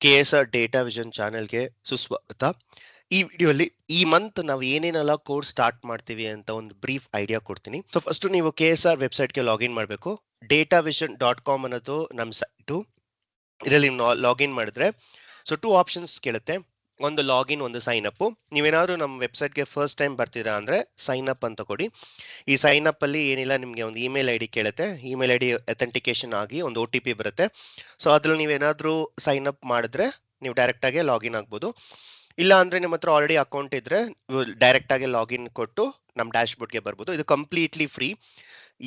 KSR data vision ಚಾನೆಲ್‌ಗೆ ಸುಸ್ವಾಗತ. ಈ ವಿಡಿಯೋಲ್ಲಿ ಈ ಮಂತ್ ನಾವು ಏನೇನೆಲ್ಲ ಕೋರ್ಸ್ ಸ್ಟಾರ್ಟ್ ಮಾಡ್ತೀವಿ ಅಂತ ಒಂದು ಬ್ರೀಫ್ ಐಡಿಯಾ ಕೊಡ್ತೀನಿ. ಸೊ ಫಸ್ಟ್ ನೀವು ಕೆ ಎಸ್ ಆರ್ ವೆಬ್‌ಸೈಟ್‌ಗೆ ಲಾಗಿನ್ ಮಾಡಬೇಕು. ಡೇಟಾ ವಿಷನ್ ಡಾಟ್ ಕಾಮ್ ಅನ್ನೋದು ನಮ್ಮ ಸೈಟು. ಇದರಲ್ಲಿ ಲಾಗಿನ್ ಮಾಡಿದ್ರೆ ಸೊ ಟೂ ಆಪ್ಷನ್ಸ್ ಕೇಳುತ್ತೆ. ಒಂದು ಲಾಗಿನ್, ಒಂದು ಸೈನ್ ಅಪ್. ನೀವೇನಾದ್ರು ನಮ್ಮ ವೆಬ್‌ಸೈಟ್‌ಗೆ ಫಸ್ಟ್ ಟೈಮ್ ಬರ್ತೀರಾ ಅಂದ್ರೆ ಸೈನ್ ಅಪ್ ಅಂತ ಕೊಡಿ. ಈ ಸೈನ್ ಅಪ್ ಅಲ್ಲಿ ಏನಿಲ್ಲ ನಿಮಗೆ ಒಂದು ಇಮೇಲ್ ಐ ಡಿ ಕೇಳುತ್ತೆ. ಇಮೇಲ್ ಐ ಡಿ ಅಥೆಂಟಿಕೇಶನ್ ಆಗಿ ಒಂದು ಒ ಟಿ ಪಿ ಬರುತ್ತೆ. ಸೊ ಅದ್ರಲ್ಲಿ ನೀವೇನಾದ್ರೂ ಸೈನ್ ಅಪ್ ಮಾಡಿದ್ರೆ ನೀವು ಡೈರೆಕ್ಟ್ ಆಗಿ ಲಾಗಿನ್ ಆಗ್ಬೋದು. ಇಲ್ಲ ಅಂದ್ರೆ ನಿಮ್ಮ ಹತ್ರ ಆಲ್ರೆಡಿ ಅಕೌಂಟ್ ಇದ್ರೆ ಡೈರೆಕ್ಟ್ ಆಗಿ ಲಾಗಿನ್ ಕೊಟ್ಟು ನಮ್ಮ ಡ್ಯಾಶ್ ಬೋರ್ಡ್ಗೆ ಬರ್ಬೋದು. ಇದು ಕಂಪ್ಲೀಟ್ಲಿ ಫ್ರೀ.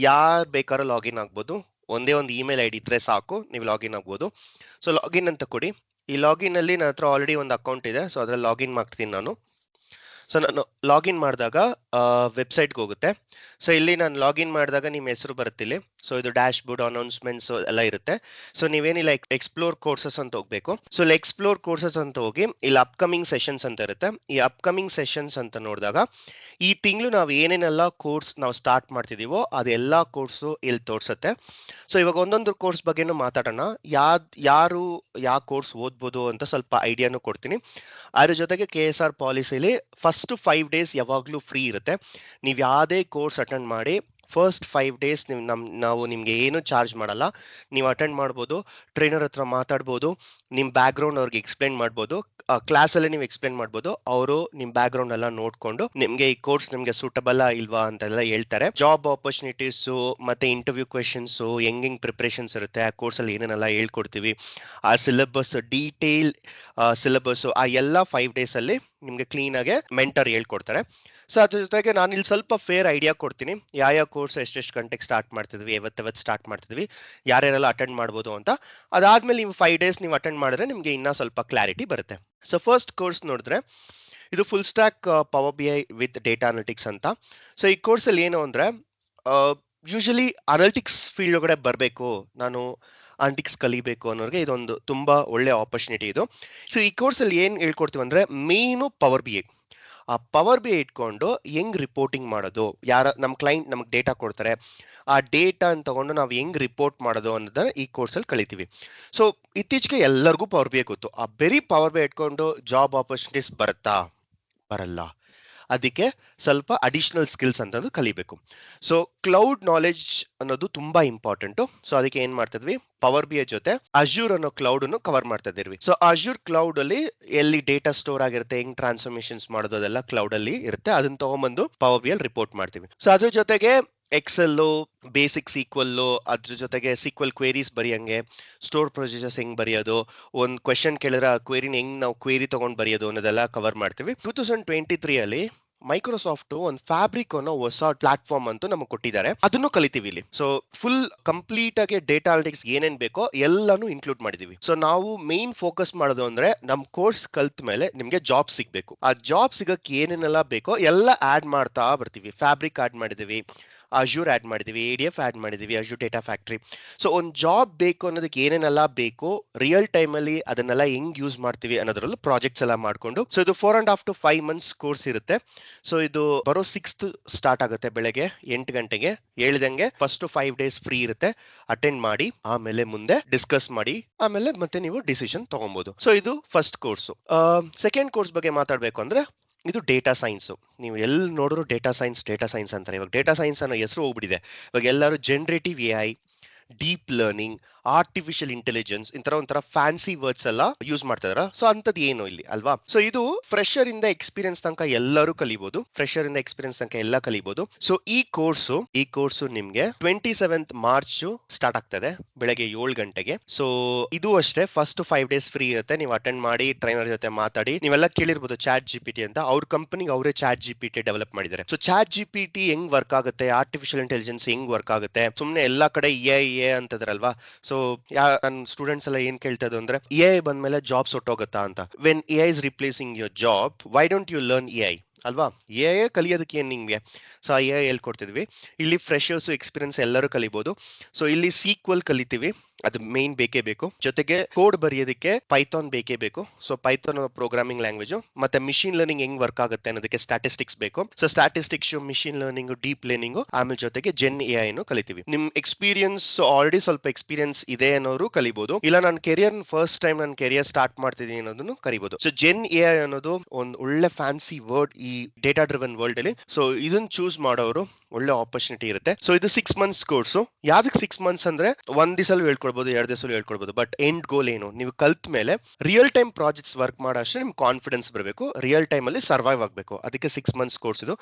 ಯಾರು ಬೇಕಾದ್ರೂ ಲಾಗಿನ್ ಆಗ್ಬೋದು. ಒಂದೇ ಒಂದು ಇಮೇಲ್ ಐ ಡಿ ಇದ್ರೆ ಸಾಕು ನೀವು ಲಾಗಿನ್ ಆಗ್ಬೋದು. ಸೊ ಲಾಗಿನ್ ಅಂತ ಕೊಡಿ. ಈ ಲಾಗಿನ್ ಅಲ್ಲಿ ನನ್ನ ಹತ್ರ ಆಲ್ರೆಡಿ ಒಂದು ಅಕೌಂಟ್ ಇದೆ. ಸೊ ಅದ್ರಲ್ಲಿ ಲಾಗಿನ್ ಮಾಡ್ತೀನಿ ನಾನು. ಸೊ ನಾನು ಲಾಗಿನ್ ಮಾಡಿದಾಗ ವೆಬ್‌ಸೈಟ್‌ಗೆ ಹೋಗುತ್ತೆ. ಸೊ ಇಲ್ಲಿ ನಾನು ಲಾಗಿನ್ ಮಾಡಿದಾಗ ನಿಮ್ಮ ಹೆಸರು ಬರುತ್ತೆ ಇಲ್ಲಿ. ಸೊ ಇದು ಡ್ಯಾಶ್‌ಬೋರ್ಡ್, ಅನೌನ್ಸ್‌ಮೆಂಟ್ಸ್ ಎಲ್ಲ ಇರುತ್ತೆ. ಸೊ ನೀವೇನಿಲ್ಲ ಎಕ್ ಎಕ್ಸ್‌ಪ್ಲೋರ್ ಕೋರ್ಸಸ್ ಅಂತ ಹೋಗ್ಬೇಕು. ಸೊ ಇಲ್ಲಿ ಎಕ್ಸ್‌ಪ್ಲೋರ್ ಕೋರ್ಸಸ್ ಅಂತ ಹೋಗಿ ಇಲ್ಲಿ ಅಪ್‌ಕಮಿಂಗ್ ಸೆಷನ್ಸ್ ಅಂತ ಇರುತ್ತೆ. ಈ ಅಪ್‌ಕಮಿಂಗ್ ಸೆಷನ್ಸ್ ಅಂತ ನೋಡಿದಾಗ ಈ ತಿಂಗಳು ನಾವು ಏನೇನೆಲ್ಲ ಕೋರ್ಸ್ ನಾವು ಸ್ಟಾರ್ಟ್ ಮಾಡ್ತಿದ್ದೀವೋ ಅದೆಲ್ಲ ಕೋರ್ಸು ಇಲ್ಲಿ ತೋರಿಸುತ್ತೆ. ಸೊ ಇವಾಗ ಒಂದೊಂದು ಕೋರ್ಸ್ ಬಗ್ಗೆನೂ ಮಾತಾಡೋಣ. ಯಾವ್ದು ಯಾರು ಯಾವ ಕೋರ್ಸ್ ಓದ್ಬೋದು ಅಂತ ಸ್ವಲ್ಪ ಐಡಿಯಾನು ಕೊಡ್ತೀನಿ. ಅದ್ರ ಜೊತೆಗೆ ಕೆ ಎಸ್ ಆರ್ ಪಾಲಿಸಿಲಿ ಫಸ್ಟ್ ಫೈವ್ ಡೇಸ್ ಯಾವಾಗಲೂ ಫ್ರೀ ಇರುತ್ತೆ. ನೀವು ಯಾವುದೇ ಕೋರ್ಸ್ ಅಟೆಂಡ್ ಮಾಡಿ ಫಸ್ಟ್ ಫೈವ್ ಡೇಸ್ ನಿಮ್, ನಮ್, ನಾವು ನಿಮಗೆ ಏನು ಚಾರ್ಜ್ ಮಾಡಲ್ಲ. ನೀವು ಅಟೆಂಡ್ ಮಾಡ್ಬೋದು. ಟ್ರೈನರ್ ಹತ್ರ ಮಾತಾಡ್ಬೋದು. ನಿಮ್ಮ ಬ್ಯಾಕ್‌ಗ್ರೌಂಡ್ ಅವ್ರಿಗೆ ಎಕ್ಸ್‌ಪ್ಲೇನ್ ಮಾಡ್ಬೋದು. ಕ್ಲಾಸ್ ಕ್ಲಾಸಲ್ಲಿ ನೀವು ಎಕ್ಸ್‌ಪ್ಲೇನ್ ಮಾಡ್ಬೋದು. ಅವರು ನಿಮ್ಮ ಬ್ಯಾಕ್‌ಗ್ರೌಂಡ್ ಎಲ್ಲ ನೋಡ್ಕೊಂಡು ನಿಮಗೆ ಈ ಕೋರ್ಸ್ ನಿಮಗೆ ಸೂಟಬಲ್ ಇಲ್ವಾ ಅಂತೆಲ್ಲ ಹೇಳ್ತಾರೆ. ಜಾಬ್ ಆಪರ್ಚುನಿಟೀಸು ಮತ್ತೆ ಇಂಟರ್ವ್ಯೂ ಕ್ವೆಷನ್ಸು ಹೆಂಗೆಂಗ್ ಪ್ರಿಪ್ರೇಷನ್ಸ್ ಇರುತ್ತೆ. ಆ ಕೋರ್ಸಲ್ಲಿ ಏನೇನೆಲ್ಲ ಹೇಳ್ಕೊಡ್ತೀವಿ. ಆ ಸಿಲೆಬಸ್ ಡೀಟೇಲ್ ಸಿಲೆಬಸ್ ಆ ಎಲ್ಲ ಫೈವ್ ಡೇಸಲ್ಲಿ ನಿಮಗೆ ಕ್ಲೀನಾಗೆ ಮೆಂಟರ್ ಹೇಳ್ಕೊಡ್ತಾರೆ. ಸೊ ಅದ್ರ ಜೊತೆಗೆ ನಾನು ಇಲ್ಲಿ ಸ್ವಲ್ಪ ಫೇರ್ ಐಡಿಯಾ ಕೊಡ್ತೀನಿ. ಯಾವ ಯಾವ ಕೋರ್ಸ್ ಎಷ್ಟೆಷ್ಟು ಗಂಟೆಗೆ ಸ್ಟಾರ್ಟ್ ಮಾಡ್ತಿದ್ವಿ, ಯಾವತ್ತು ಸ್ಟಾರ್ಟ್ ಮಾಡ್ತಿದ್ವಿ, ಯಾರ್ಯಾರೆಲ್ಲ ಅಟೆಂಡ್ ಮಾಡ್ಬೋದು ಅಂತ. ಅದಾದ್ಮೇಲೆ ನೀವು ಫೈವ್ ಡೇಸ್ ನೀವು ಅಟೆಂಡ್ ಮಾಡಿದ್ರೆ ನಿಮಗೆ ಇನ್ನೂ ಸ್ವಲ್ಪ ಕ್ಲಾರಿಟಿ ಬರುತ್ತೆ. ಸೊ ಫಸ್ಟ್ ಕೋರ್ಸ್ ನೋಡಿದ್ರೆ ಇದು full stack power B I with data analytics ಅಂತ. ಸೊ ಈ ಕೋರ್ಸಲ್ಲಿ ಏನು ಅಂದರೆ ಯೂಶಲಿ ಅನಲಿಟಿಕ್ಸ್ ಫೀಲ್ಡ್ ಒಳಗಡೆ ಬರಬೇಕು ನಾನು ಅನಲಿಟಿಕ್ಸ್ ಕಲಿಬೇಕು ಅನ್ನೋರಿಗೆ ಇದೊಂದು ತುಂಬ ಒಳ್ಳೆ ಆಪರ್ಚುನಿಟಿ ಇದು. ಸೊ ಈ ಕೋರ್ಸಲ್ಲಿ ಏನು ಹೇಳ್ಕೊಡ್ತೀವಿ ಅಂದರೆ ಮೇನು ಪವರ್ ಬಿ.ಐ. ಆ ಪವರ್ ಬಿ ಇಟ್ಕೊಂಡು ಹೆಂಗ್ ರಿಪೋರ್ಟಿಂಗ್ ಮಾಡೋದು, ಯಾರ ನಮ್ಮ ಕ್ಲೈಂಟ್ ನಮಗೆ ಡೇಟಾ ಕೊಡ್ತಾರೆ. ಆ ಡೇಟಾನ ತಗೊಂಡು ನಾವು ಹೆಂಗ್ ರಿಪೋರ್ಟ್ ಮಾಡೋದು ಅನ್ನೋದನ್ನ ಈ ಕೋರ್ಸಲ್ಲಿ ಕಲಿತೀವಿ. ಸೊ ಇತ್ತೀಚೆಗೆ ಎಲ್ಲರಿಗೂ ಪವರ್ ಬಿ ಗೊತ್ತು. ಆ ಬರೀ ಪವರ್ ಬಿ ಇಟ್ಕೊಂಡು ಜಾಬ್ ಆಪರ್ಚುನಿಟೀಸ್ ಬರುತ್ತಾ? ಬರಲ್ಲ. ಅದಕ್ಕೆ ಸ್ವಲ್ಪ ಅಡಿಷನಲ್ ಸ್ಕಿಲ್ಸ್ ಅಂತಂದು ಕಲಿಬೇಕು. ಸೊ ಕ್ಲೌಡ್ ನಾಲೆಜ್ ಅನ್ನೋದು ತುಂಬಾ ಇಂಪಾರ್ಟೆಂಟು. ಸೊ ಅದಕ್ಕೆ ಏನ್ ಮಾಡ್ತಿದ್ವಿ ಪವರ್ ಬಿ ಜೊತೆ ಅಶ್ಯೂರ್ ಅನ್ನೋ ಕ್ಲೌಡನ್ನು ಕವರ್ ಮಾಡ್ತಾ ಇದ್ದೀವಿ. ಸೊ ಅಜ್ಯೂರ್ ಕ್ಲೌಡ್ ಅಲ್ಲಿ ಎಲ್ಲಿ ಡೇಟಾ ಸ್ಟೋರ್ ಆಗಿರುತ್ತೆ, ಹೆಂಗ್ ಟ್ರಾನ್ಸ್ಫರ್ಮೇಶನ್ಸ್ ಮಾಡೋದು ಅದೆಲ್ಲ ಕ್ಲೌಡಲ್ಲಿ ಇರುತ್ತೆ. ಅದನ್ನ ತಗೊಂಬಂದು ಪವರ್ ಬಿ ಅಲ್ಲಿ ರಿಪೋರ್ಟ್ ಮಾಡ್ತೀವಿ. ಸೊ ಅದ್ರ ಜೊತೆಗೆ ಎಕ್ಸೆಲ್ಲು, ಬೇಸಿಕ್ ಸೀಕ್ವಲ್ ಅದ್ರ ಜೊತೆಗೆ ಸೀಕ್ವಲ್ ಕ್ವೇರೀಸ್ ಬರೆಯಂಗೆ ಸ್ಟೋರ್ ಪ್ರೊಸೀಜರ್ಸ್ ಹೆಂಗ್ ಬರೆಯೋದು, ಒಂದು ಕ್ವೆಶನ್ ಕೇಳಿದ್ರೆ ಆ ಕ್ವೇರಿನ ಹೆಂಗ್ ನಾವು ಕ್ವೇರಿ ತಗೊಂಡ್ ಬರೆಯೋದು ಅನ್ನೋದೆಲ್ಲ ಕವರ್ ಮಾಡ್ತೀವಿ. 2023 ಅಲ್ಲಿ ಮೈಕ್ರೋಸಾಫ್ಟ್ ಒಂದು ಫ್ಯಾಬ್ರಿಕ್ ಅನ್ನೋ ಹೊಸ ಪ್ಲಾಟ್‌ಫಾರ್ಮ್ ಅಂತೂ ನಮಗೆ ಕೊಟ್ಟಿದ್ದಾರೆ. ಅದನ್ನು ಕಲಿತೀವಿ ಇಲ್ಲಿ. ಸೊ ಫುಲ್ ಕಂಪ್ಲೀಟ್ ಆಗಿ ಡೇಟಾ ಅನಾಲಿಟಿಕ್ಸ್ ಏನೇನ್ ಬೇಕೋ ಎಲ್ಲಾನು ಇನ್ಕ್ಲೂಡ್ ಮಾಡಿದೀವಿ. ಸೊ ನಾವು ಮೇನ್ ಫೋಕಸ್ ಮಾಡೋದು ಅಂದ್ರೆ ನಮ್ ಕೋರ್ಸ್ ಕಲ್ತ ಮೇಲೆ ನಿಮ್ಗೆ ಜಾಬ್ ಸಿಗ್ಬೇಕು. ಆ ಜಾಬ್ ಸಿಗಕ್ಕೆ ಏನೇನೆಲ್ಲ ಬೇಕೋ ಎಲ್ಲ ಆಡ್ ಮಾಡ್ತಾ ಬರ್ತೀವಿ. ಫ್ಯಾಬ್ರಿಕ್ ಆಡ್ ಮಾಡಿದೀವಿ. ಅಶ್ಯೂರ್ ಎ ಮಾಡಿದೀವಿ. ಎ.ಡಿ.ಎಫ್ ಆ್ಯಡ್ ಮಾಡಿದೀವಿ. ಅಜೂರ್ ಡೇಟಾ ಫ್ಯಾಕ್ಟ್ರಿ ಸೊ ಒಂದು ಜಾಬ್ ಬೇಕು ಅನ್ನೋದಕ್ಕೆ ಏನೇನೆಲ್ಲ ಬೇಕು, ರಿಯಲ್ ಟೈಮಲ್ಲಿ ಅದನ್ನೆಲ್ಲ ಹೆಂಗ್ ಯೂಸ್ ಮಾಡ್ತೀವಿ ಅನ್ನೋದ್ರಲ್ಲೂ ಪ್ರಾಜೆಕ್ಟ್ಸ್ ಎಲ್ಲ ಮಾಡ್ಕೊಂಡು ಸೊ ಇದು 4 1/2 ಟು ಫೈವ್ ಮಂತ್ಸ್ ಕೋರ್ಸ್ ಇರುತ್ತೆ. ಸೊ ಇದು ಬರೋ ಸಿಕ್ಸ್ತ್ ಸ್ಟಾರ್ಟ್ ಆಗುತ್ತೆ ಬೆಳಗ್ಗೆ ಎಂಟು ಗಂಟೆಗೆ. ಹೇಳಿದಂಗೆ ಫಸ್ಟ್ ಫೈವ್ ಡೇಸ್ ಫ್ರೀ ಇರುತ್ತೆ. ಅಟೆಂಡ್ ಮಾಡಿ ಆಮೇಲೆ ಮುಂದೆ ಡಿಸ್ಕಸ್ ಮಾಡಿ ಆಮೇಲೆ ಮತ್ತೆ ನೀವು ಡಿಸಿಷನ್ ತಗೊಬಹುದು. ಸೊ ಇದು ಫಸ್ಟ್ ಕೋರ್ಸ್ ಸೆಕೆಂಡ್ ಕೋರ್ಸ್ ಬಗ್ಗೆ ಮಾತಾಡ್ಬೇಕು ಅಂದ್ರೆ ಇದು ಡೇಟಾ ಸೈನ್ಸು. ನೀವು ಎಲ್ಲಿ ನೋಡಿದ್ರು ಡೇಟಾ ಸೈನ್ಸ್, ಡೇಟಾ ಸೈನ್ಸ್ ಅಂತಾರೆ. ಇವಾಗ ಡೇಟಾ ಸೈನ್ಸ್ ಅನ್ನೋ ಹೆಸರು ಹೋಗ್ಬಿಟ್ಟಿದೆ. ಇವಾಗ ಎಲ್ಲರೂ generative AI, deep learning, artificial intelligence ಇಂತರ ಒಂಥರ ಫ್ಯಾನ್ಸಿ ವರ್ಡ್ಸ್ ಎಲ್ಲ ಯೂಸ್ ಮಾಡ್ತಾ. ಸೊ ಅಂಥದ್ದು ಏನು ಇಲ್ಲಿ ಅಲ್ವಾ? ಸೊ ಇದು ಫ್ರೆಶರ್ ಇಂದ ಎಕ್ಸ್‌ಪೀರಿಯನ್ಸ್ ತನಕ ಎಲ್ಲರೂ ಕಲಿಬಹುದು. ಫ್ರೆಶರ್ ಇಂದ ಎಕ್ಸ್‌ಪೀರಿಯನ್ಸ್ ತನಕ ಎಲ್ಲ ಕಲಿಬಹುದು. ಸೊ ಈ ಕೋರ್ಸು ಈ ಕೋರ್ಸು ನಿಮ್ಗೆ 27th ಮಾರ್ಚ್ ಸ್ಟಾರ್ಟ್ ಆಗ್ತದೆ. ಬೆಳಗ್ಗೆ ಏಳು ಗಂಟೆಗೆ. ಸೊ ಇದು ಅಷ್ಟೇ ಫಸ್ಟ್ ಫೈವ್ ಡೇಸ್ ಫ್ರೀ ಇರುತ್ತೆ. ನೀವು ಅಟೆಂಡ್ ಮಾಡಿ ಟ್ರೈನರ್ ಜೊತೆ ಮಾತಾಡಿ. ನೀವೆಲ್ಲ ಕೇಳಿರ್ಬೋದು ಚಾಟ್ ಜಿಪಿಟಿ ಅಂತ. ಅವ್ರ ಕಂಪನಿ ಅವರೇ ಚಾಟ್ ಜಿಪಿಟಿ ಡೆವಲಪ್ ಮಾಡಿದ್ದಾರೆ. ಸೊ ಚಾಟ್ ಜಿಪಿಟಿ ಹೆಂಗ್ ವರ್ಕ್ ಆಗುತ್ತೆ, ಆರ್ಟಿಫಿಷಿಯಲ್ ಇಂಟೆಲಿಜೆನ್ಸ್ ಹೆಂಗ್ ವರ್ಕ್ ಆಗುತ್ತೆ, ಸುಮ್ನೆ ಎಲ್ಲಾ ಕಡೆ ಎ.ಐ ಎ.ಐ ಅಂತದ್ರಲ್ವಾ ಸೊ ಯಾ ನನ್ನ ಸ್ಟೂಡೆಂಟ್ಸ್ ಎಲ್ಲ ಏನ್ ಕೇಳ್ತಾ ಅಂದ್ರೆ ಎ ಐ ಬಂದ್ಮೇಲೆ ಜಾಬ್ ಸೊಟ್ಟೋಗತ್ತಾ ಅಂತ. When A I is replacing your job, why don't you learn AI ಅಲ್ವಾ? ಎ ಐ ಕಲಿಯೋದಕ್ಕೆ ಏನ್ ನಿಮಗೆ ಸೊ ಎ ಐ ಹೇಳ್ಕೊಡ್ತಿದ್ವಿ. ಇಲ್ಲಿ ಫ್ರೆಷರ್ಸ್ ಎಕ್ಸ್‌ಪೀರಿಯನ್ಸ್ ಎಲ್ಲರೂ ಕಲಿಬಹುದು. ಸೊ ಇಲ್ಲಿ ಸೀಕ್ವಲ್ ಕಲಿತೀವಿ. ಅದು ಮೇನ್ ಬೇಕೇ ಬೇಕು. ಜೊತೆಗೆ ಕೋಡ್ ಬರೆಯೋದಕ್ಕೆ ಪೈಥಾನ್ ಬೇಕೇ ಬೇಕು. ಸೊ ಪೈಥಾನ್ ಪ್ರೋಗ್ರಾಮಿಂಗ್ ಲ್ಯಾಂಗ್ವೇಜ್ ಮತ್ತೆ ಮಿಷಿನ್ ಲರ್ನಿಂಗ್ ಹೆಂಗ್ ವರ್ಕ್ ಆಗುತ್ತೆ ಅನ್ನೋದಕ್ಕೆ ಸ್ಟಾಟಿಸ್ಟಿಕ್ಸ್ ಬೇಕು. So statistics machine learning deep learning ಆಮೇಲೆ ಜೊತೆಗೆ ಜೆನ್ ಎ ಐನು ಕಲಿತೀವಿ. ನಿಮ್ ಎಕ್ಸ್ಪೀರಿಯನ್ಸ್ ಆಲ್ರೆಡಿ ಸ್ವಲ್ಪ ಎಕ್ಸ್ಪೀರಿಯನ್ಸ್ ಇದೆ ಅನ್ನೋರು ಕಲಿಬಹುದು ಇಲ್ಲ ನನ್ನ ಕೆರಿಯರ್ ಫಸ್ಟ್ ಟೈಮ್ ನನ್ನ ಕೆರಿಯರ್ ಸ್ಟಾರ್ಟ್ ಮಾಡ್ತಿದ್ದೀನಿ ಅನ್ನೋದನ್ನು ಕರಿಬಹುದು ಸೊ ಜೆನ್ ಎ ಐ ಅನ್ನೋದು ಒಂದು ಒಳ್ಳೆ ಫ್ಯಾನ್ಸಿ ವರ್ಡ್ ಈ ಡೇಟಾ ಡ್ರಿವನ್ ವರ್ಲ್ಡ್ ಅಲ್ಲಿ. ಸೊ ಇದನ್ನ ಚೂಸ್ ಮಾಡೋರು ಒಳ್ಳೆ ಆಪರ್ಚುನಿಟಿ ಇರುತ್ತೆ. ಸೊ ಇದು ಸಿಕ್ಸ್ ಮಂತ್ಸ್ ಕೋರ್ಸು ಯಾವ್ದಕ್ಕೆ ಸಿಕ್ಸ್ ಮಂತ್ಸ್ ಅಂದ್ರೆ ಒಂದ್ ದಿವಸಲು ಹೇಳ್ಕೊಡ್ಬೋದು, ಎರಡು ದಿವಸಲು ಹೇಳ್ಕೊಡ್ಬೋದು ಬಟ್ ಎಂಡ್ ಗೋಲ್ ಏನು? ನೀವು ಕಲ್ತ್ ಮೇಲೆ ರಿಯಲ್ ಟೈಮ್ ಪ್ರಾಜೆಕ್ಟ್ಸ್ ವರ್ಕ್ ಮಾಡೋ ಅಷ್ಟೇ ನಿಮ್ಗೆ ಕಾನ್ಫಿಡೆನ್ಸ್ ಬರಬೇಕು ರಿಯಲ್ ಟೈಮ್ ಅಲ್ಲಿ ಸರ್ವೈವ್ ಆಗಬೇಕು. ಅದಕ್ಕೆ ಸಿಕ್ಸ್ ಮಂತ್ಸ್ ಕೋರ್ಸ್ ಇದು.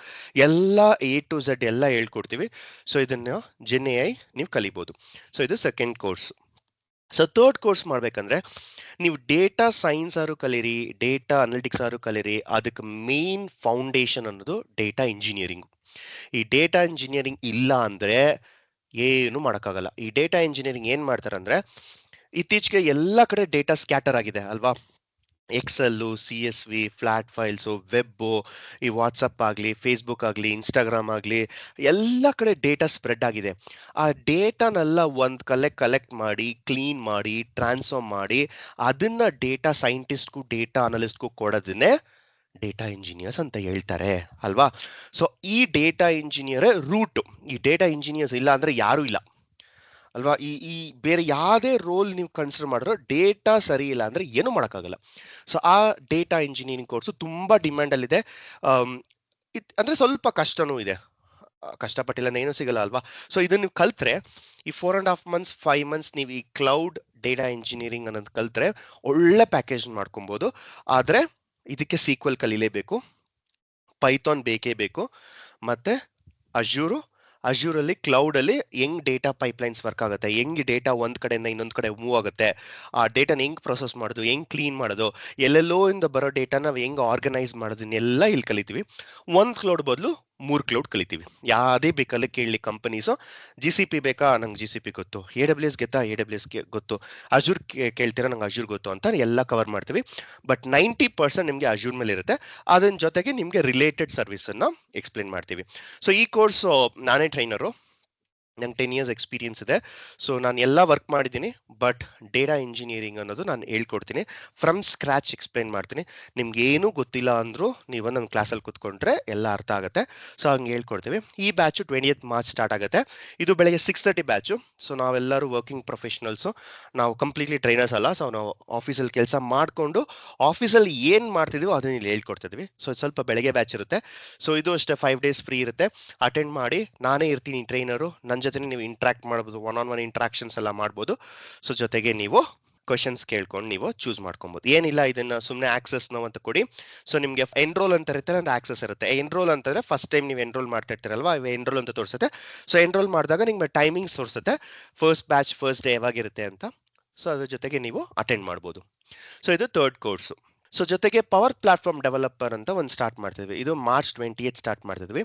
ಎಲ್ಲ ಎ ಟು ಝೆಡ್ ಎಲ್ಲ ಹೇಳ್ಕೊಡ್ತೀವಿ. ಸೊ ಇದನ್ನು ಜೆನ್ ಎ ಐ ನೀವು ಕಲಿಬಹುದು ಸೊ ಇದು second course so third course ಮಾಡ್ಬೇಕಂದ್ರೆ ನೀವು ಡೇಟಾ ಸೈನ್ಸ್ ಆರು ಕಲೀರಿ ಡೇಟಾ ಅನಾಲಿಟಿಕ್ಸ್ ಆರು ಕಲೀರಿ, ಅದಕ್ಕೆ ಮೇನ್ ಫೌಂಡೇಶನ್ ಅನ್ನೋದು ಡೇಟಾ ಇಂಜಿನಿಯರಿಂಗ್ ಈ ಡೇಟಾ ಇಂಜಿನಿಯರಿಂಗ್ ಇಲ್ಲ ಅಂದರೆ ಏನು ಮಾಡೋಕ್ಕಾಗಲ್ಲ. ಈ ಡೇಟಾ ಇಂಜಿನಿಯರಿಂಗ್ ಏನು ಮಾಡ್ತಾರೆ ಅಂದರೆ ಇತ್ತೀಚೆಗೆ ಎಲ್ಲ ಕಡೆ ಡೇಟಾ ಸ್ಕ್ಯಾಟರ್ ಆಗಿದೆ ಅಲ್ವಾ? Excel C S V flat files web ಈ ವಾಟ್ಸಪ್ ಆಗಲಿ ಫೇಸ್ಬುಕ್ ಆಗಲಿ ಇನ್ಸ್ಟಾಗ್ರಾಮ್ ಆಗಲಿ, ಎಲ್ಲ ಕಡೆ ಡೇಟಾ ಸ್ಪ್ರೆಡ್ ಆಗಿದೆ. ಆ ಡೇಟಾನೆಲ್ಲ ಒಂದು ಕಲೆ ಕಲೆಕ್ಟ್ ಮಾಡಿ ಕ್ಲೀನ್ ಮಾಡಿ ಟ್ರಾನ್ಸ್ಫಾರ್ಮ್ ಮಾಡಿ, ಅದನ್ನು ಡೇಟಾ ಸೈಂಟಿಸ್ಟ್ಗೂ ಡೇಟಾ ಅನಲಿಸ್ಟ್ಗೂ ಕೊಡೋದನ್ನೇ ಡೇಟಾ ಇಂಜಿನಿಯರ್ಸ್ ಅಂತ ಹೇಳ್ತಾರೆ, ಅಲ್ವಾ? ಸೊ ಈ ಡೇಟಾ ಇಂಜಿನಿಯರ್ ರೂಟ್ ಈ ಡೇಟಾ ಇಂಜಿನಿಯರ್ಸ್ ಇಲ್ಲ ಅಂದ್ರೆ ಯಾರೂ ಇಲ್ಲ. ಅಲ್ವಾ? ಈ ಈ ಬೇರೆ ಯಾವುದೇ ರೋಲ್ ನೀವು ಕನ್ಸಿಡರ್ ಮಾಡಿರೋ ಡೇಟಾ ಸರಿ ಇಲ್ಲ ಅಂದ್ರೆ ಏನು ಮಾಡೋಕ್ಕಾಗಲ್ಲ. ಸೊ ಆ ಡೇಟಾ ಇಂಜಿನಿಯರಿಂಗ್ ಕೋರ್ಸು ತುಂಬ ಡಿಮ್ಯಾಂಡಲ್ಲಿದೆ ಅಂದರೆ ಸ್ವಲ್ಪ ಕಷ್ಟನೂ ಇದೆ. ಕಷ್ಟಪಟ್ಟಿಲ್ಲ, ಏನೂ ಸಿಗಲ್ಲ, ಅಲ್ವಾ? ಸೊ ಇದನ್ನು ನೀವು ಕಲ್ತ್ರೆ, ಈ four and half months five months ನೀವು ಈ ಕ್ಲೌಡ್ ಡೇಟಾ ಇಂಜಿನಿಯರಿಂಗ್ ಅನ್ನೋದು ಕಲ್ತ್ರೆ, ಒಳ್ಳೆ ಪ್ಯಾಕೇಜ್ ಮಾಡ್ಕೊಬೋದು. ಆದರೆ ಇದಕ್ಕೆ ಸೀಕ್ವಲ್ ಕಲೀಲೇಬೇಕು. ಪೈಥಾನ್ ಬೇಕೇ ಬೇಕು. ಮತ್ತೆ ಅಜೂರು ಅಜೂರಲ್ಲಿ ಕ್ಲೌಡಲ್ಲಿ ಹೆಂಗ್ ಡೇಟಾ ಪೈಪ್ಲೈನ್ಸ್ ವರ್ಕ್ ಆಗುತ್ತೆ, ಹೆಂಗ್ ಡೇಟಾ ಒಂದು ಕಡೆಯಿಂದ ಇನ್ನೊಂದು ಕಡೆ ಮೂವ್ ಆಗುತ್ತೆ, ಆ ಡೇಟಾನ ಹೆಂಗ್ ಪ್ರೊಸೆಸ್ ಮಾಡೋದು, ಹೆಂಗ್ ಕ್ಲೀನ್ ಮಾಡೋದು, ಎಲ್ಲೆಲ್ಲೋ ಇಂದ ಬರೋ ಡೇಟಾ ನಾವು ಹೆಂಗ್ ಆರ್ಗನೈಸ್ ಮಾಡೋದನ್ನೆಲ್ಲ ಇಲ್ಲಿ ಕಲಿತೀವಿ. ಒಂದು ಕ್ಲೌಡ್ ಬದಲು ಮೂರು ಕ್ಲೌಡ್ ಕಲಿತೀವಿ. ಯಾವುದೇ ಬೇಕಲ್ಲಿ ಕೇಳಲಿ ಕಂಪನೀಸು ಜಿ ಸಿ ಪಿ ಬೇಕಾ? ನಂಗೆ ಜಿ ಸಿ ಪಿ ಗೊತ್ತು. ಎ ಡಬ್ಲ್ಯೂ ಎಸ್ ಗೆತ್ತಾ? ಎ ಡಬ್ಲ್ಯೂ ಎಸ್ ಗೊತ್ತು. ಅಜೂರ್ ಕೇಳ್ತೀರಾ? ನಂಗೆ ಅಜೂರ್ ಗೊತ್ತು ಅಂತ ಎಲ್ಲ ಕವರ್ ಮಾಡ್ತೀವಿ. ಬಟ್ ನೈಂಟಿ ಪರ್ಸೆಂಟ್ ನಿಮಗೆ ಅಜೂರ್ ಮೇಲೆ ಇರುತ್ತೆ. ಅದರ ಜೊತೆಗೆ ನಿಮಗೆ ರಿಲೇಟೆಡ್ ಸರ್ವಿಸನ್ನು ಎಕ್ಸ್ಪ್ಲೇನ್ ಮಾಡ್ತೀವಿ. ಸೊ ಈ ಕೋರ್ಸು ನಾನೇ ಟ್ರೈನರು ನಂಗೆ ಟೆನ್ ಇಯರ್ಸ್ ಎಕ್ಸ್ಪೀರಿಯನ್ಸ್ ಇದೆ. ಸೊ ನಾನು ಎಲ್ಲ ವರ್ಕ್ ಮಾಡಿದ್ದೀನಿ ಬಟ್ ಡೇಟಾ ಇಂಜಿನಿಯರಿಂಗ್ ಅನ್ನೋದು ನಾನು ಹೇಳ್ಕೊಡ್ತೀನಿ. ಫ್ರಮ್ ಸ್ಕ್ರ್ಯಾಚ್ ಎಕ್ಸ್ಪ್ಲೈನ್ ಮಾಡ್ತೀನಿ. ನಿಮ್ಗೆ ಏನೂ ಗೊತ್ತಿಲ್ಲ ಅಂದರೂ ನೀವು ನನ್ನ ಕ್ಲಾಸಲ್ಲಿ ಕೂತ್ಕೊಂಡ್ರೆ ಎಲ್ಲ ಅರ್ಥ ಆಗುತ್ತೆ. ಸೊ ಹಂಗೆ ಹೇಳ್ಕೊಡ್ತೀವಿ. ಈ batch twenty eighth March start ಆಗುತ್ತೆ. ಇದು ಬೆಳಗ್ಗೆ ಸಿಕ್ಸ್ ತರ್ಟಿ ಬ್ಯಾಚು ಸೊ ನಾವೆಲ್ಲರೂ ವರ್ಕಿಂಗ್ ಪ್ರೊಫೆಷನಲ್ಸು ನಾವು ಕಂಪ್ಲೀಟ್ಲಿ ಟ್ರೈನರ್ಸ್ ಅಲ್ಲ. ಸೊ ನಾವು ಆಫೀಸಲ್ಲಿ ಕೆಲಸ ಮಾಡಿಕೊಂಡು ಆಫೀಸಲ್ಲಿ ಏನು ಮಾಡ್ತಿದ್ದೀವೋ ಅದನ್ನ ಇಲ್ಲಿ ಹೇಳ್ಕೊಡ್ತಿದ್ವಿ. ಸೊ ಸ್ವಲ್ಪ ಬೆಳಗ್ಗೆ ಬ್ಯಾಚ್ ಇರುತ್ತೆ. ಸೊ ಇದು ಅಷ್ಟೇ ಫೈವ್ ಡೇಸ್ ಫ್ರೀ ಇರುತ್ತೆ. ಅಟೆಂಡ್ ಮಾಡಿ, ನಾನೇ ಇರ್ತೀನಿ ಟ್ರೈನರು ನನ್ನ ಜೊತೆ ನೀವು ಇಂಟ್ರಾಕ್ಟ್ ಮಾಡ್ಬೋದು ಒನ್ ಆನ್ ಒನ್ ಇಂಟ್ರಾಕ್ಷನ್ಸ್ ಎಲ್ಲ ಮಾಡ್ಬೋದು. ಸೊ ಜೊತೆಗೆ ನೀವು ಕ್ವಶನ್ಸ್ ಕೇಳ್ಕೊಂಡು ನೀವು ಚೂಸ್ ಮಾಡ್ಕೊಬೋದು. ಏನಿಲ್ಲ, ಇದನ್ನ ಸುಮ್ಮನೆ ಆಕ್ಸೆಸ್ ನಾವು ಅಂತ ಕೊಡಿ. ಸೊ ನಿಮಗೆ ಎನ್ರೋಲ್ ಅಂತ ಇರ್ತಾರೆ ಒಂದು ಆಕ್ಸೆಸ್ ಇರುತ್ತೆ. ಎನ್ರೋಲ್ ಅಂತಂದ್ರೆ ಫಸ್ಟ್ ಟೈಮ್ ನೀವು ಎನ್ರೋಲ್ ಮಾಡ್ತಾ ಇರ್ತೀರಲ್ವಾ? ಎನ್ರೋಲ್ ಅಂತ ತೋರಿಸುತ್ತೆ. ಸೊ ಎನ್ರೋಲ್ ಮಾಡಿದಾಗ ನಿಮ್ಗೆ ಟೈಮಿಂಗ್ಸ್ ತೋರಿಸುತ್ತೆ. ಫಸ್ಟ್ ಬ್ಯಾಚ್ ಫಸ್ಟ್ ಡೇ ಯಾವಾಗಿರುತ್ತೆ ಅಂತ. ಸೊ ಅದ್ರ ಜೊತೆಗೆ ನೀವು ಅಟೆಂಡ್ ಮಾಡ್ಬೋದು. ಸೊ ಇದು ಥರ್ಡ್ ಕೋರ್ಸು ಸೊ ಜೊತೆಗೆ ಪವರ್ ಪ್ಲಾಟ್ಫಾರ್ಮ್ ಡೆವಲಪರ್ ಅಂತ ಒಂದು ಸ್ಟಾರ್ಟ್ ಮಾಡ್ತಿದ್ವಿ. ಇದು ಮಾರ್ಚ್ ಟ್ವೆಂಟಿ ಏತ್ ಸ್ಟಾರ್ಟ್ ಮಾಡ್ತಿದ್ವಿ.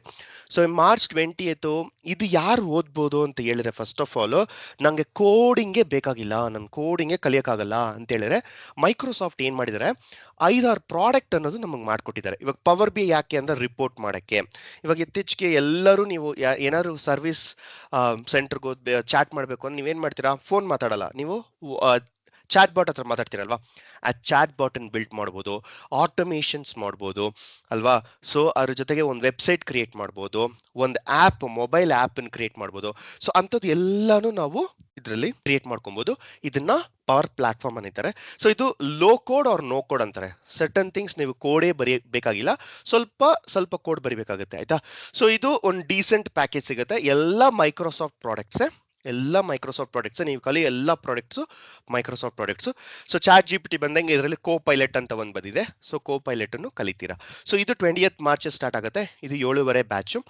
ಸೊ ಮಾರ್ಚ್ ಟ್ವೆಂಟಿ ಏತು ಇದು ಯಾರು ಓದ್ಬೋದು ಅಂತ ಹೇಳಿದ್ರೆ ಫಸ್ಟ್ ಆಫ್ ಆಲ್ ನನಗೆ ಕೋಡಿಂಗೇ ಬೇಕಾಗಿಲ್ಲ ನನ್ನ ಕೋಡಿಂಗೇ ಕಲಿಯೋಕ್ಕಾಗಲ್ಲ ಅಂತ ಹೇಳಿದ್ರೆ ಮೈಕ್ರೋಸಾಫ್ಟ್ ಏನು ಮಾಡಿದರೆ? ಐದಾರು ಪ್ರಾಡಕ್ಟ್ ಅನ್ನೋದು ನಮಗೆ ಮಾಡಿಕೊಟ್ಟಿದ್ದಾರೆ ಇವಾಗ ಪವರ್ ಬಿ ಯಾಕೆ ಅಂದ್ರೆ ರಿಪೋರ್ಟ್ ಮಾಡೋಕ್ಕೆ. ಇವಾಗ ಇತ್ತೀಚೆಗೆ ಎಲ್ಲರೂ ನೀವು ಏನಾದ್ರು ಸರ್ವಿಸ್ ಸೆಂಟರ್ಗೆ ಚಾಟ್ ಮಾಡಬೇಕು ಅಂದ್ರೆ ನೀವೇನು ಮಾಡ್ತೀರಾ? ಫೋನ್ ಮಾತಾಡಲ್ಲ. ನೀವು ಚಾಟ್ ಬಾಟ್ ಹತ್ರ ಮಾತಾಡ್ತೀರಲ್ವಾ? ಆ ಚಾಟ್ ಬಾಟನ್ ಬಿಲ್ಟ್ ಮಾಡ್ಬೋದು ಆಟೋಮೇಷನ್ಸ್ ಮಾಡ್ಬೋದು, ಅಲ್ವಾ? ಸೊ ಅದ್ರ ಜೊತೆಗೆ ಒಂದು ವೆಬ್ಸೈಟ್ ಕ್ರಿಯೇಟ್ ಮಾಡ್ಬೋದು, ಒಂದು ಆ್ಯಪ್ ಮೊಬೈಲ್ ಆ್ಯಪನ್ನು ಕ್ರಿಯೇಟ್ ಮಾಡ್ಬೋದು. ಸೊ ಅಂಥದ್ದು ಎಲ್ಲನೂ ನಾವು ಇದರಲ್ಲಿ ಕ್ರಿಯೇಟ್ ಮಾಡ್ಕೊಬೋದು. ಇದನ್ನ ಪವರ್ ಪ್ಲಾಟ್ಫಾರ್ಮ್ ಅಂತಾರೆ ಸೊ ಇದು low code or no code ಅಂತಾರೆ. ಸರ್ಟನ್ ಥಿಂಗ್ಸ್ ನೀವು ಕೋಡೇ ಬರೀ ಬೇಕಾಗಿಲ್ಲ ಸ್ವಲ್ಪ ಸ್ವಲ್ಪ ಕೋಡ್ ಬರಿಬೇಕಾಗುತ್ತೆ, ಆಯ್ತಾ? ಸೊ ಇದು ಒಂದು ಡೀಸೆಂಟ್ ಪ್ಯಾಕೇಜ್ ಸಿಗುತ್ತೆ. ಎಲ್ಲ ಮೈಕ್ರೋಸಾಫ್ಟ್ ಪ್ರಾಡಕ್ಟ್ಸೇ ಎಲ್ಲ ಮೈಕ್ರೋಸಾಫ್ಟ್ ಪ್ರಾಡಕ್ಟ್ಸ್ ನೀವು ಕಲಿ ಎಲ್ಲ products Microsoft products so ChatGPT ಬಂದಂಗೆ ಇದರಲ್ಲಿ ಕೋ ಪೈಲಟ್ ಅಂತ ಒಂದು ಬಂದಿದೆ. ಸೊ ಕೋ ಪೈಲಟನ್ನು ಕಲಿತೀರಾ. ಸೊ ಇದು ಟ್ವೆಂಟಿ ಏತ್ ಮಾರ್ಚ್ ಸ್ಟಾರ್ಟ್ ಆಗುತ್ತೆ. ಇದು ಏಳುವರೆ ಬ್ಯಾಚು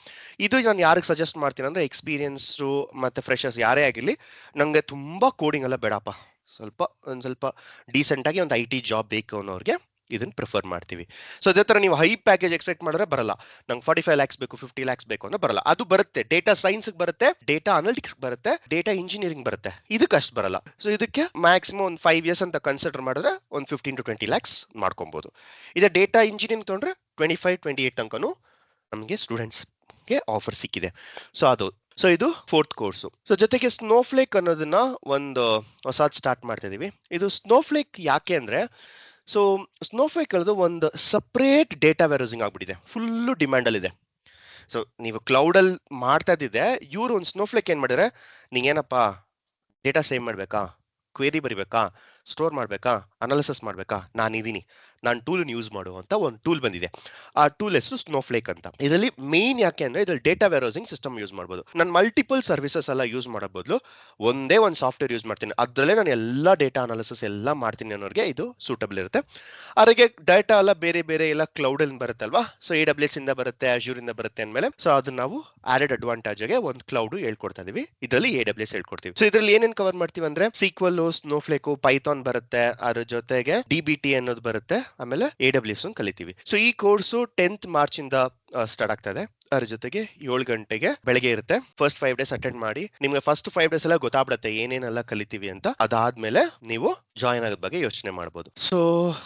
ಇದು ನಾನು ಯಾರಿಗೆ ಸಜೆಸ್ಟ್ ಮಾಡ್ತೀನಿ ಅಂದರೆ ಎಕ್ಸ್ಪೀರಿಯನ್ಸು ಮತ್ತು ಫ್ರೆಶರ್ಸ್ ಯಾರೇ ಆಗಿರಲಿ ನನಗೆ ತುಂಬ ಕೋಡಿಂಗ್ ಎಲ್ಲ ಬೇಡಪ್ಪ. ಸ್ವಲ್ಪ, ಒಂದು ಸ್ವಲ್ಪ ಡೀಸೆಂಟಾಗಿ ಒಂದು ಐ ಟಿ ಜಾಬ್ ಬೇಕು ಅನ್ನೋರಿಗೆ. ಇದನ್ನ ಪ್ರಿಫರ್ ಮಾಡ್ತೀವಿ. ಸೊ ಅದೇ ಥರ ನೀವು ಹೈ ಪ್ಯಾಕೇಜ್ ಎಕ್ಸ್ಪೆಕ್ಟ್ ಮಾಡಿದ್ರೆ ಬರಲ್ಲ. ನಂಗೆ ಫಾರ್ಟಿ ಫೈವ್ ಲ್ಯಾಕ್ಸ್ ಬೇಕು ಫಿಫ್ಟಿ ಲ್ಯಾಕ್ಸ್ ಬೇಕು ಅಂದ್ರೆ ಬರಲ್ಲ. ಅದು ಬರುತ್ತೆ. ಡೇಟಾ ಸೈನ್ಸ್ಗೆ ಬರುತ್ತೆ ಡೇಟಾ ಅನಾಲಿಟಿಕ್ಸ್ ಬರುತ್ತೆ ಡೇಟಾ ಇಂಜಿನಿಯರಿಂಗ್ ಬರುತ್ತೆ. ಇದಕ್ಕೆ ಅಷ್ಟು ಬರಲ್ಲ. ಸೊ ಇದಕ್ಕೆ ಮ್ಯಾಕ್ಸಿಮಮ್ ಒಂದು ಫೈವ್ ಇಯರ್ಸ್ ಅಂತ ಕನ್ಸಿಡರ್ ಮಾಡಿದ್ರೆ ಒಂದು ಫಿಫ್ಟೀನ್ ಟು ಟ್ವೆಂಟಿ ಲ್ಯಾಕ್ಸ್ ಮಾಡ್ಕೊಬೋದು. ಇದೇ ಡೇಟಾ ಇಂಜಿನಿಯರಿಂಗ್ ತೊಗೊಂಡ್ರೆ ಟ್ವೆಂಟಿ ಫೈವ್ ಟ್ವೆಂಟಿ ಏಟ್ ತನಕನೂ ನಮಗೆ ಸ್ಟೂಡೆಂಟ್ಸ್ಗೆ ಆಫರ್ ಸಿಕ್ಕಿದೆ. ಸೊ ಅದು. ಸೊ ಇದು ಫೋರ್ತ್ ಕೋರ್ಸು ಸೊ ಜೊತೆಗೆ ಸ್ನೋಫ್ಲೇಕ್ ಅನ್ನೋದನ್ನ ಒಂದು ಹೊಸದು ಸ್ಟಾರ್ಟ್ ಮಾಡ್ತಾ ಇದೀವಿ. ಇದು ಸ್ನೋಫ್ಲೇಕ್ ಯಾಕೆ ಅಂದ್ರೆ ಸೊ ಸ್ನೋಫ್ಲೇಕ್ ಅನ್ನೋದು ಒಂದು ಸಪ್ರೇಟ್ ಡೇಟಾ ವೆರೋಸಿಂಗ್ ಆಗ್ಬಿಟ್ಟಿದೆ. ಫುಲ್ಲು ಡಿಮ್ಯಾಂಡಲ್ಲಿದೆ ಸೊ ನೀವು ಕ್ಲೌಡಲ್ಲಿ ಮಾಡ್ತಾ ಇದ್ದಿದ್ದೆ ಇವ್ರು ಒಂದು ಸ್ನೋಫ್ಲೇಕ್ ಏನು ಮಾಡಿದ್ರೆ, ನೀಗೇನಪ್ಪ ಡೇಟಾ ಸೇವ್ ಮಾಡಬೇಕಾ? ಕ್ವೇರಿ ಬರಿಬೇಕಾ? ಸ್ಟೋರ್ ಮಾಡಬೇಕಾ? ಅನಾಲಿಸಿಸ್ ಮಾಡಬೇಕಾ? ನಾನಿದ್ದೀನಿ ನಾನು ಟೂಲ್ ಯೂಸ್ ಮಾಡುವಂತ ಒಂದು ಟೂಲ್ ಬಂದಿದೆ. ಆ ಟೂಲ್ ಹೆಸರು ಸ್ನೋಫ್ಲೇಕ್ ಅಂತ. ಇದರಲ್ಲಿ ಮೇನ್ ಯಾಕೆ ಅಂದ್ರೆ ಇದ್ರಲ್ಲಿ ಡೇಟಾ ವೆರೋಸಿಂಗ್ ಸಿಸ್ಟಮ್ ಯೂಸ್ ಮಾಡಬಹುದು ನಾನು ಮಲ್ಟಿಪಲ್ ಸರ್ವಿಸಸ್ ಎಲ್ಲ ಯೂಸ್ ಮಾಡೋ ಬದಲು ಒಂದೇ ಒಂದು ಸಾಫ್ಟ್ವೇರ್ ಯೂಸ್ ಮಾಡ್ತೀನಿ. ಅದರಲ್ಲೇ ನಾನು ಎಲ್ಲ ಡೇಟಾ ಅನಾಲಿಸಿಸ್ ಎಲ್ಲ ಮಾಡ್ತೀನಿ ಅನ್ನೋರಿಗೆ ಇದು ಸೂಟಬಲ್ ಇರುತ್ತೆ. ಅವರಿಗೆ ಡೇಟಾ ಎಲ್ಲ ಬೇರೆ ಬೇರೆ ಎಲ್ಲ ಕ್ಲೌಡಲ್ಲಿ ಬರುತ್ತಲ್ವಾ ಸೊ ಎ ಡಬ್ಲ್ಯೂ ಎಸ್ ಇಂದ ಬರುತ್ತೆ, Azure ಇಂದ ಬರುತ್ತೆ ಅಂದಮೇಲೆ. ಸೊ ಅದನ್ನ ನಾವು ಆಡೆಡ್ ಆಗಿ ಒಂದು ಕ್ಲೌಡ್ ಹೇಳ್ಕೊಡ್ತಾ ಇದೀವಿ. ಇದರಲ್ಲಿ ಎ ಡಬ್ಲ್ಯೂ ಎಸ್ ಹೇಳ್ಕೊಡ್ತೀವಿ. ಸೊ ಇದರಲ್ಲಿ ಏನೇನು ಕವರ್ ಮಾಡ್ತೀವಿ ಅಂದ್ರೆ ಸೀಕ್ವಲ್ ಸ್ನೋಫ್ಲೇಕು ಪೈಥಾನ್ ಬರುತ್ತೆ. ಅದ್ರ ಜೊತೆಗೆ ಡಿ ಬಿ ಟಿ ಅನ್ನೋದು ಬರುತ್ತೆ. ಆಮೇಲೆ ಎ ಡಬ್ಲ್ಯೂ ಎಸ್ ಕಲಿತೀವಿ. ಸೊ ಈ ಕೋರ್ಸು ಟೆಂತ್ ಮಾರ್ಚ್ ಇಂದ ಸ್ಟಾರ್ಟ್ ಆಗ್ತಾ ಇದೆ. ಅದ್ರ ಜೊತೆಗೆ ಏಳು ಗಂಟೆಗೆ ಬೆಳಗ್ಗೆ ಇರುತ್ತೆ. ಫಸ್ಟ್ ಫೈವ್ ಡೇಸ್ ಅಟೆಂಡ್ ಮಾಡಿ. ನಿಮ್ಗೆ ಫಸ್ಟ್ ಫೈವ್ ಡೇಸ್ ಎಲ್ಲ ಗೊತ್ತಾಗ್ಬಿಡುತ್ತೆ, ಏನೇನೆಲ್ಲ ಕಲಿತೀವಿ ಅಂತ. ಅದಾದ್ಮೇಲೆ ನೀವು ಜಾಯಿನ್ ಆಗೋದ್ ಬಗ್ಗೆ ಯೋಚನೆ ಮಾಡ್ಬೋದು. ಸೊ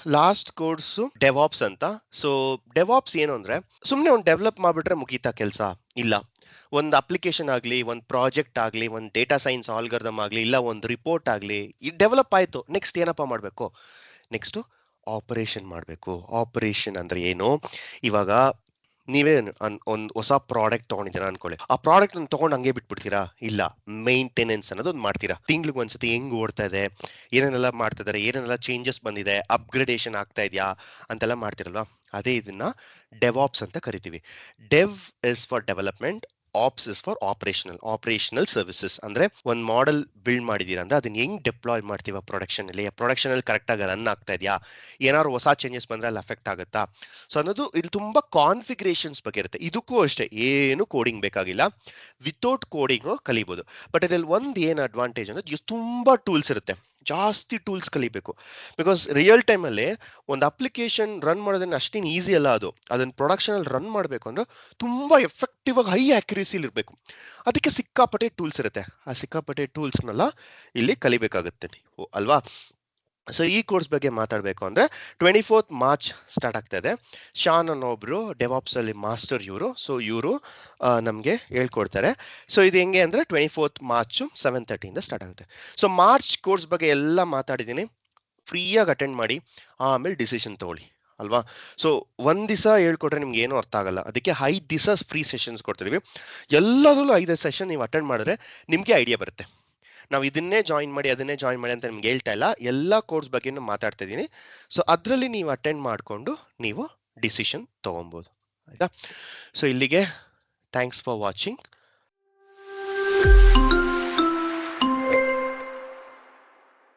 ಲಾಸ್ಟ್ ಕೋರ್ಸ್ ಡೆವಾಪ್ಸ್ ಅಂತ. ಸೊ ಡೆವಾಪ್ಸ್ ಏನು ಅಂದ್ರೆ ಸುಮ್ಮನೆ ಒಂದು ಡೆವಲಪ್ ಮಾಡ್ಬಿಟ್ರೆ ಮುಗೀತಾ ಕೆಲಸ? ಇಲ್ಲ. ಒಂದು ಅಪ್ಲಿಕೇಶನ್ ಆಗಲಿ, ಒಂದು ಪ್ರಾಜೆಕ್ಟ್ ಆಗಲಿ, ಒಂದು ಡೇಟಾ ಸೈನ್ಸ್ ಆಲ್ಗರ್ದಮ್ ಆಗಲಿ, ಇಲ್ಲ, ಒಂದು ರಿಪೋರ್ಟ್ ಆಗಲಿ ಡೆವಲಪ್ ಆಯಿತು. ನೆಕ್ಸ್ಟ್ ಏನಪ್ಪ ಮಾಡಬೇಕು? ನೆಕ್ಸ್ಟು ಆಪರೇಷನ್ ಮಾಡಬೇಕು. ಆಪರೇಷನ್ ಅಂದರೆ ಏನು? ಇವಾಗ ನೀವೇ ಒಂದು ಹೊಸ ಪ್ರಾಡಕ್ಟ್ ತೊಗೊಂಡಿದ್ದೀರಾ ಅನ್ಕೊಳ್ಳಿ. ಆ ಪ್ರಾಡಕ್ಟ್ ತೊಗೊಂಡು ಹಂಗೆ ಬಿಟ್ಬಿಡ್ತೀರಾ? ಇಲ್ಲ. ಮೇಂಟೆನೆನ್ಸ್ ಅನ್ನೋದು ಒಂದು ಮಾಡ್ತೀರಾ? ತಿಂಗ್ಳಿಗೆ ಒಂದ್ಸತಿ ಹೆಂಗ್ ಓಡ್ತಾ ಇದೆ? ಏನೇನೆಲ್ಲ ಮಾಡ್ತಾ ಇದಾರೆ ಏನೇನೆಲ್ಲ ಚೇಂಜಸ್ ಬಂದಿದೆ? ಅಪ್ಗ್ರೇಡೇಷನ್ ಆಗ್ತಾ ಇದೆಯಾ? ಅಂತೆಲ್ಲ ಮಾಡ್ತಿರಲ್ವಾ? ಅದೇ ಇದನ್ನ ಡೆವಾಪ್ಸ್ ಅಂತ ಕರಿತೀವಿ. Dev is for development ops is for operational operational services ಅಂದ್ರೆ ಒಂದು ಮಾಡೆಲ್ ಬಿಲ್ಡ್ ಮಾಡಿದೀರ ಅಂದ್ರೆ ಅದನ್ನ ಹೆಂಗ್ ಡಿಪ್ಲಾಯ್ ಮಾಡ್ತೀವ ಪ್ರೊಡಕ್ಷನ್ ಅಲ್ಲಿ? ಪ್ರೊಡಕ್ಷನ್ ಅಲ್ಲಿ ಕರೆಕ್ಟ್ ಆಗಿ ರನ್ ಆಗ್ತಾ ಇದೆಯಾ? ಏನಾದ್ರು ಹೊಸ ಚೇಂಜಸ್ ಬಂದ್ರೆ ಅಲ್ಲಿ ಅಫೆಕ್ಟ್ ಆಗುತ್ತಾ? ಸೊ ಅನ್ನೋದು ಇಲ್ಲಿ ತುಂಬಾ ಕಾನ್ಫಿಗರೇಷನ್ಸ್ ಬಗ್ಗೆ ಇರುತ್ತೆ. ಇದಕ್ಕೂ ಅಷ್ಟೇ, ಏನು ಕೋಡಿಂಗ್ ಬೇಕಾಗಿಲ್ಲ. ವಿತೌಟ್ ಕೋಡಿಂಗ್ ಕಲಿಬಹುದು ಬಟ್ ಇದ್ರಲ್ಲಿ ಒಂದ್ ಏನ್ ಅಡ್ವಾಂಟೇಜ್ ಇಷ್ಟು ತುಂಬಾ ಟೂಲ್ಸ್ ಇರುತ್ತೆ. ಜಾಸ್ತಿ ಟೂಲ್ಸ್ ಕಲಿಬೇಕು. ಬಿಕಾಸ್ ರಿಯಲ್ ಟೈಮಲ್ಲಿ ಒಂದು ಅಪ್ಲಿಕೇಶನ್ ರನ್ ಮಾಡೋದನ್ನ ಅಷ್ಟೇನು ಈಸಿ ಅಲ್ಲ ಅದು. ಅದನ್ನು ಪ್ರೊಡಕ್ಷನಲ್ಲಿ ರನ್ ಮಾಡಬೇಕು ಅಂದ್ರೆ ತುಂಬ ಎಫೆಕ್ಟಿವ್ ಆಗಿ ಹೈ ಆ್ಯಕ್ಯುರೇಸಿಲಿ ಇರಬೇಕು. ಅದಕ್ಕೆ ಸಿಕ್ಕಾಪಟ್ಟೆ ಟೂಲ್ಸ್ ಇರುತ್ತೆ. ಆ ಸಿಕ್ಕಾಪಟ್ಟೆ ಟೂಲ್ಸ್ನೆಲ್ಲ ಇಲ್ಲಿ ಕಲಿಬೇಕಾಗುತ್ತೆ ನೀವು, ಅಲ್ವಾ? ಸೊ ಈ ಕೋರ್ಸ್ ಬಗ್ಗೆ ಮಾತಾಡಬೇಕು ಅಂದರೆ ಟ್ವೆಂಟಿ ಫೋರ್ತ್ ಮಾರ್ಚ್ ಸ್ಟಾರ್ಟ್ ಆಗ್ತಾ ಇದೆ ಶಾನ್ ಅನ್ನೋಬ್ರು ಡೆವಾಪ್ಸ್ ಅಲ್ಲಿ ಮಾಸ್ಟರ್ ಇವರು. ಸೊ ಇವರು ನಮಗೆ ಹೇಳ್ಕೊಡ್ತಾರೆ. ಸೊ ಇದು ಹೆಂಗೆ ಅಂದರೆ ಟ್ವೆಂಟಿ ಫೋರ್ತ್ ಮಾರ್ಚು ಸೆವೆನ್ ತರ್ಟಿಯಿಂದ ಸ್ಟಾರ್ಟ್ ಆಗುತ್ತೆ. ಸೊ ಮಾರ್ಚ್ ಕೋರ್ಸ್ ಬಗ್ಗೆ ಎಲ್ಲ ಮಾತಾಡಿದ್ದೀನಿ. ಫ್ರೀಯಾಗಿ ಅಟೆಂಡ್ ಮಾಡಿ, ಆಮೇಲೆ ಡಿಸಿಷನ್ ತಗೊಳ್ಳಿ. ಅಲ್ವಾ? ಸೊ ಒಂದು ದಿವಸ ಹೇಳ್ಕೊಟ್ರೆ ನಿಮ್ಗೆ ಏನೂ ಅರ್ಥ ಆಗಲ್ಲ. ಅದಕ್ಕೆ ಐದು ದಿವಸ ಫ್ರೀ ಸೆಷನ್ಸ್ ಕೊಡ್ತಿದೀವಿ. ಎಲ್ಲದರಲ್ಲೂ ಐದು ಸೆಷನ್ ನೀವು ಅಟೆಂಡ್ ಮಾಡಿದ್ರೆ ನಿಮಗೆ ಐಡಿಯಾ ಬರುತ್ತೆ. ನಾವು ಇದನ್ನೇ ಜಾಯಿನ್ ಮಾಡಿ, ಅದನ್ನೇ ಜಾಯಿನ್ ಮಾಡಿ ಅಂತ ನಿಮ್ಗೆ ಹೇಳ್ತಾ ಇಲ್ಲ. ಎಲ್ಲ ಕೋರ್ಸ್ ಬಗ್ಗೆನೂ ಮಾತಾಡ್ತಾ ಇದ್ದೀನಿ. ಸೊ ಅದರಲ್ಲಿ ನೀವು ಅಟೆಂಡ್ ಮಾಡಿಕೊಂಡು ನೀವು ಡಿಸಿಷನ್ ತೊಗೊಬೋದು. ಆಯಿತಾ? ಸೊ ಇಲ್ಲಿಗೆ ಥ್ಯಾಂಕ್ಸ್ ಫಾರ್ ವಾಚಿಂಗ್